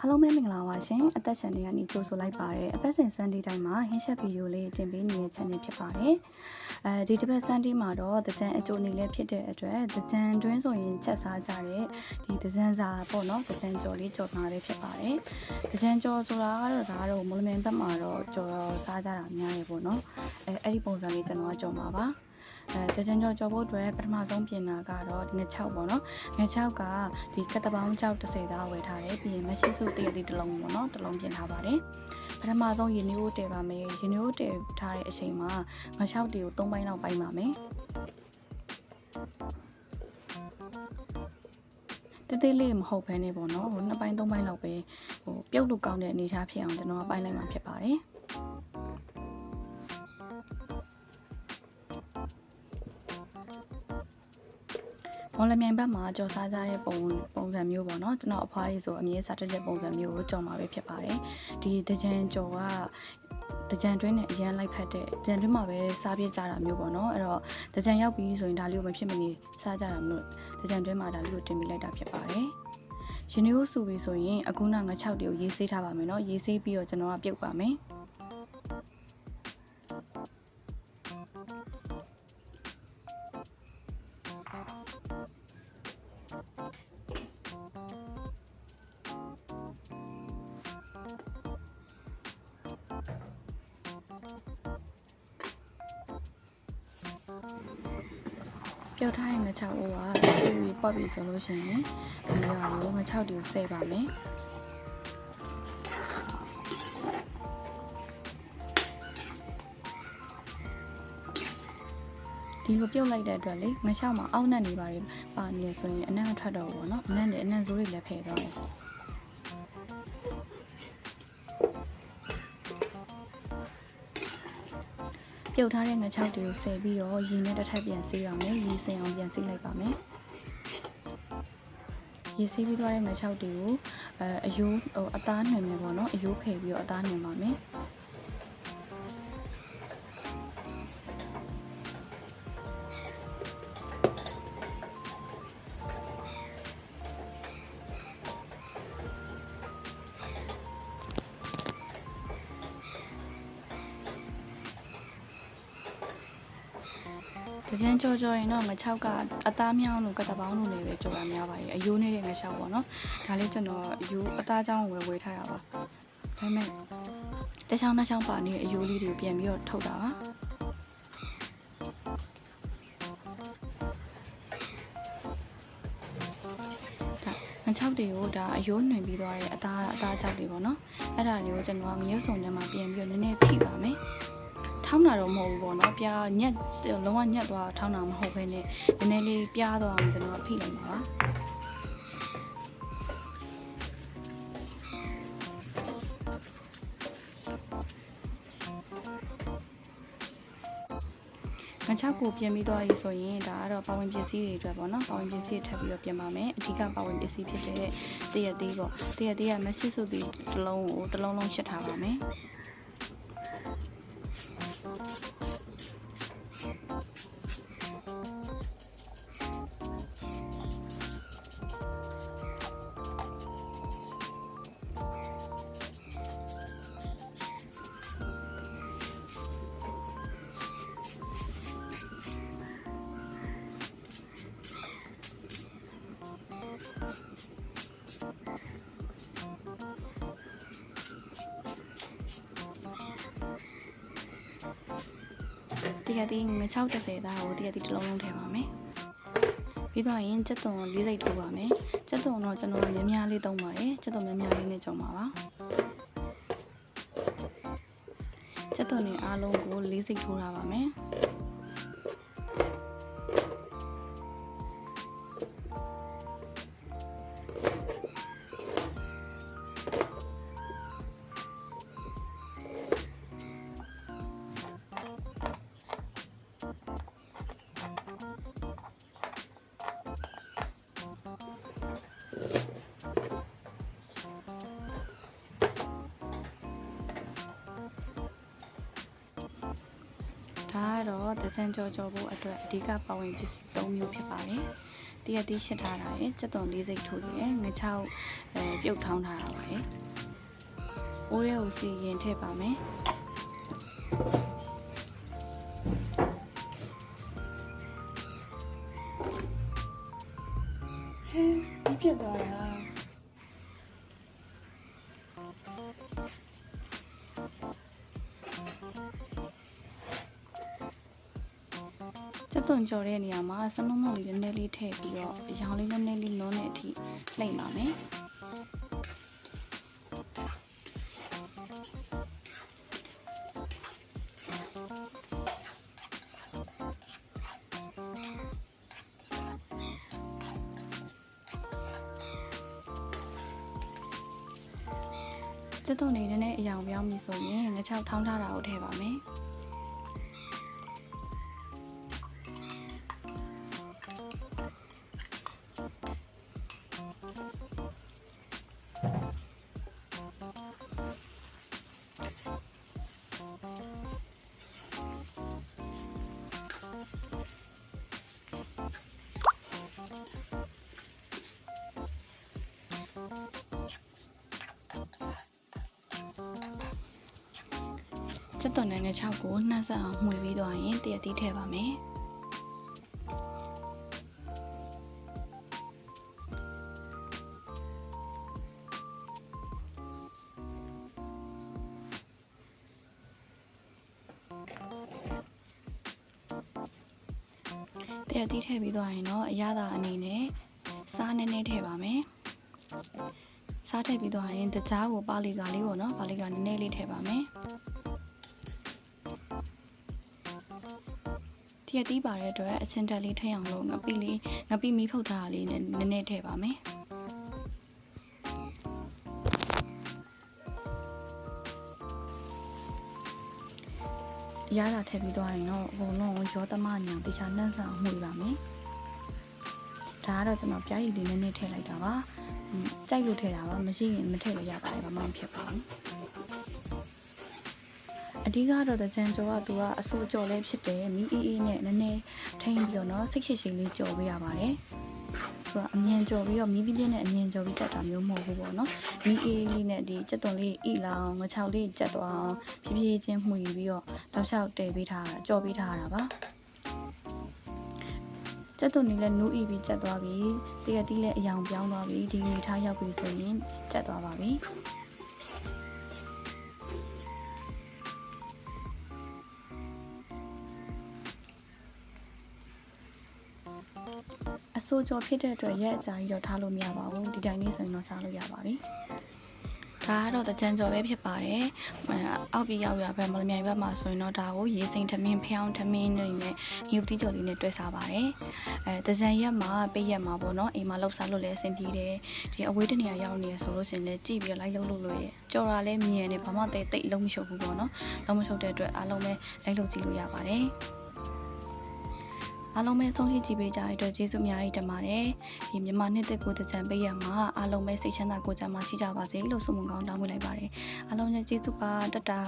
အားလုံးပဲမင်္ဂလာပါရှင်အသက်ရှင်နေရနေကြိုဆိုလိုက်ပါတယ်အပတ်စဉ် Sunday တိုင်းမှာဟင်းချက်ဗီဒီယိုလေးတင်ပေးနေတဲ့ channel ဖြစ်ပါတယ်အဲဒီတစ်ပတ် Sunday မှာတော့တကြံအကျိုးနေလည်းဖြစ်တဲ့အတွက်တကြံတွင်းဆိုရင်ချက်စားကြတဲ့ဒီတကြံစာပေါ့နော်တကြံကြော်လေးကြော်ထားလေးဖြစ်ပါတယ်တကြံကြော်ဆိုတာကတော့ဒါကတော့မလမင်ဘက်မှာတော့ကြော်စားကြတာများရေပေါ့နော်အဲအဲ့ဒီပုံစံလေးကျွန်တော်ကကြော်မှာပါ အဲတကြံကြော်ကြော်ဖို့အတွက်ပထမဆုံးပြင်တာကတော့ဒီငချောက်ပေါ့နော်ငချောက်ကဒီကတပေါင်းချောက်30သားဝယ်ထားတယ်ပြီးရင်မရှိစုတရတိတစ်လုံးပေါ့နော်တစ်လုံးပြင်ထားပါတယ်ပထမဆုံးရေနည်းကိုတည်ပါမယ်ရေနည်းကိုတည်ထားတဲ့အချိန်မှာငချောက်တွေကို၃ပိုင်းလောက်ပိုင်းပါမယ်တေးသေးလေးမဟုတ်ဘဲနဲ့ပေါ့နော်ဟိုနှစ်ပိုင်းသုံးပိုင်းလောက်ပဲဟိုပြုတ်လို့ကောင်းတဲ့အနေအထားဖြစ်အောင်ကျွန်တော်ကပိုင်းလိုက်မှာဖြစ်ပါတယ် မော်လမြိုင်ဘက်မှာကြော်စားကြတဲ့ပုံပုံစံမျိုးပေါ့နော်ကျွန်တော်အဖွားလေးဆိုအမြဲစားတတ်တဲ့ပုံစံမျိုးကိုကြော်မှာပဲဖြစ်ပါတယ်ဒီတကြံကြော်ကတကြံတွင်းနဲ့အရန်လိုက်ဖက်တဲ့တကြံတွင်းမှာပဲစားပြကြတာမျိုးပေါ့နော်အဲ့တော့တကြံရောက်ပြီဆိုရင်ဒါလေးကိုမဖြစ်မနေစားကြတာမျိုးတကြံတွင်းမှာဒါလေးကိုတင်ပြလိုက်တာဖြစ်ပါတယ်ရင်းနှီးကိုစုပြီဆိုရင်အခုနငါ6တွေကိုရေးဆေးထားပါမယ်เนาะရေးဆေးပြီးတော့ကျွန်တော်ကပြုတ်ပါမယ် ပြုတ်ထားရင်ငါ6အိုးကဆေးပြီးပတ်ပြီဆိုလို့ရှိရင်ဒီဟာကိုငါ6တွေကိုဆဲပါမယ်ဒီလိုပြုတ်လိုက်တဲ့အတွက်လေငချောက်မှာအောက်နှက်နေပါတယ်ပါနေဆိုရင်အနံ့မထွက်တော့ဘူးပေါ့နော်အနံ့နဲ့အနံ့စိုးတွေလည်းဖယ်သွားတယ် ပြုတ်ထားတဲ့ငချောက်တွေကိုဆယ်ပြီးတော့ရေနဲ့တစ်ထပ်ပြန်ဆေးရမယ်ရေစင်အောင်ပြန်ဆေးလိုက်ပါမယ်ရေဆေးပြီးသွားတဲ့ငချောက်တွေကိုအဲအယိုးဟိုအသားနှင်မယ်ပေါ့နော်အယိုးဖယ်ပြီးတော့အသားနှင်ပါမယ် တကြံကြောကြောရင်တော့ငချောက်ကအသားမြောင်းလို့ကတပေါင်းလို့လည်းပဲကြော်တာများပါတယ်အယိုးနေတဲ့ငချောက်ပေါ့နော်ဒါလေးကျွန်တော်အယိုးအသားချောင်းဝယ်ဝယ်ထားရပါဒါပေမဲ့တချောင်းတစ်ချောင်းပါနေတဲ့အယိုးလေးတွေပြန်ပြီးတော့ထုတ်တာပါငချောက်တွေကိုဒါအယိုးနှွင်ပြီးသွားတဲ့အသားအသားချောက်တွေပေါ့နော်အဲ့ဒါတွေကိုကျွန်တော်ငရုပ်စုံထဲမှာပြန်ပြီးတော့နည်းနည်းဖိပါမယ် ထောင်းတာတော့မဟုတ်ဘူးပေါ့နော်ပြားညက်လုံးဝညက်သွားထောင်းတာမဟုတ်ဘဲနဲ့နည်းနည်းလေးပြားသွားအောင်ကျွန်တော်ဖိလိုက်ပါပါငချောက်ကိုပြင်ပြီးသွားပြီဆိုရင်ဒါကတော့ပါဝင်ပစ္စည်းတွေအတွက်ပေါ့နော်ပါဝင်ပစ္စည်းထပ်ပြီးတော့ပြင်ပါမယ်အဓိကပါဝင်ပစ္စည်းဖြစ်တဲ့တရက်သေးပေါ့တရက်သေးကမက်ဆီဆိုပြီးတစ်လုံးကိုတစ်လုံးလုံးရှစ်ထားပါမယ် ရက်သေးငချောက်30သားကိုတရက်သေးတစ်လုံးလုံးထည့်ပါမယ်ပြီးတော့ရင်စက်သွန်လေးစိတ်ထိုးပါမယ်စက်သွန်တော့ကျွန်တော်များများလေးသုံးပါတယ်စက်သွန်များများလေးနဲ့ကြုံပါပါစက်သွန်တွေအားလုံးကိုလေးစိတ်ထိုးထားပါမယ် ဒါကတော့တကြံကြော်ကြော်ဖို့အတွက်အဓိကပါဝင်ပစ္စည်း၃မျိုးဖြစ်ပါတယ်တရက်သေးရှစ်ထားတာရယ်စက်သွန်လေးစိတ်ထိုးရယ်ငချောက်အဲပြုတ်ထောင်းထားတာပါရယ်အိုးရဲကိုစီရင်ထည့်ပါမယ် စက်သွန်ကြော်တဲ့နေရာမှာစလုံးမုတ်လေးနည်းနည်းလေးထည့်ပြီးတော့အရောင်လေးနည်းနည်းလေးနုံးတဲ့အထိလှိမ့်ပါမယ်စက်သွန်လေးနည်းနည်းအရောင်ပြောင်းပြီဆိုရင်ငါးချောက်ထောင်းထားတာကိုထည့်ပါမယ် စက်သွန်နဲ့ငချောက်ကိုနှက်ဆက်အောင်မှွေပြီးသွားရင်တရက်တီးထည့်ပါမယ်တရက်တီးထည့်ပြီးသွားရင်တော့အရသာအနေနဲ့စားနည်းနည်းထည့်ပါမယ်စားထည့်ပြီးသွားရင်တကြားကိုပါလီကလေးပေါ့နော်ပါလီကနည်းနည်းလေးထည့်ပါမယ် ရက်တီးပါတဲ့အတွက်အချင်းတက်လေးထည့်အောင်လို့ငပိလေးငပိမီးဖုတ်ထားတာလေးနဲ့နည်းနည်းထည့်ပါမယ်ရတာထည့်ပြီးသွားရင်တော့အကုန်လုံးရောသမညောင်တခြားနှက်ဆန်မှုပါမယ်ဒါကတော့ကျွန်တော်ပြားရည်လေးနည်းနည်းထည့်လိုက်တာပါอืมကြိုက်လို့ထည့်တာပါမရှိရင်မထည့်လို့ရပါတယ်ဘာမှမဖြစ်ပါဘူး အဓိကတော့တဇန်ကျော်ကသူကအဆိုးကြော်လေးဖြစ်တယ်မီးအေးအေးနဲ့နည်းနည်းထိန်းပြီးတော့နော်စိတ်ရှိရှိလေးကြော်ပေးရပါတယ်သူကအမြင်ကြော်ပြီးတော့မီးပြင်းပြင်းနဲ့အမြင်ကြော်ပြီးတက်တာမျိုးမဟုတ်ဘူးပေါ့နော်မီးအေးလေးနဲ့ဒီကြက်သွန်လေးဣလောင်ငချောက်လေးကြက်သွားအောင်ဖြည်းဖြည်းချင်းမှုပြီးတော့တောက်လျှောက်တည်ပေးထားတာကြော်ပေးထားတာပါကျက်သွန်နေလဲနူးဤပြီးကျက်သွားပြီတရက်တီးလဲအယောင်ပြောင်းသွားပြီဒီနေထားရောက်ပြီဆိုရင်ကျက်သွားပါပြီ ဆိုးကြောဖြစ်တဲ့အတွက်ရက်အကြာကြီးတော့ထားလို့မရပါဘူးဒီတိုင်းလေးဆိုရင်တော့စားလို့ရပါပြီဒါကတော့တကြံကြော်ပဲဖြစ်ပါတယ်အဲအောက်ပြီးရောက်ရဘက်မလမြိုင်ဘက်မှာဆိုရင်တော့ဒါကိုရေစိမ်ထမင်းဖျောင်းထမင်းတွေနဲ့ညူတီကြော်လေးနဲ့တွဲစားပါတယ်အဲတကြံရက်မှာပိတ်ရက်မှာပေါ့နော်အိမ်မှာလှုပ်စားလို့လည်းအဆင်ပြေတယ်ဒီအဝေးတနေရာရောက်နေရဆိုလို့ရှိရင်လည်းကြည့်ပြီးတော့လိုက်လုပ်လို့လို့ရကြော်တာလည်းမြင်တယ်ဘာမှတိတ်တိတ်လုံးမရှုပ်ဘူးပေါ့နော်လုံးမရှုပ်တဲ့အတွက်အားလုံးပဲလိုက်လုပ်ကြည့်လို့ရပါတယ် အားလုံးပဲဆုံးဖြတ်ကြည့်ပေးကြတဲ့အတွက်ကျေးဇူးအများကြီးတင်ပါတယ်ဒီမြန်မာနှစ်သက်ကိုတကြံပေးရမှာအားလုံးပဲစိတ်ချမ်းသာကိုယ်ကြမှာရှိကြပါစေလို့ဆုမွန်ကောင်းတောင်းပေးလိုက်ပါတယ်အားလုံးလည်းကျေးဇူးပါတတ်တာ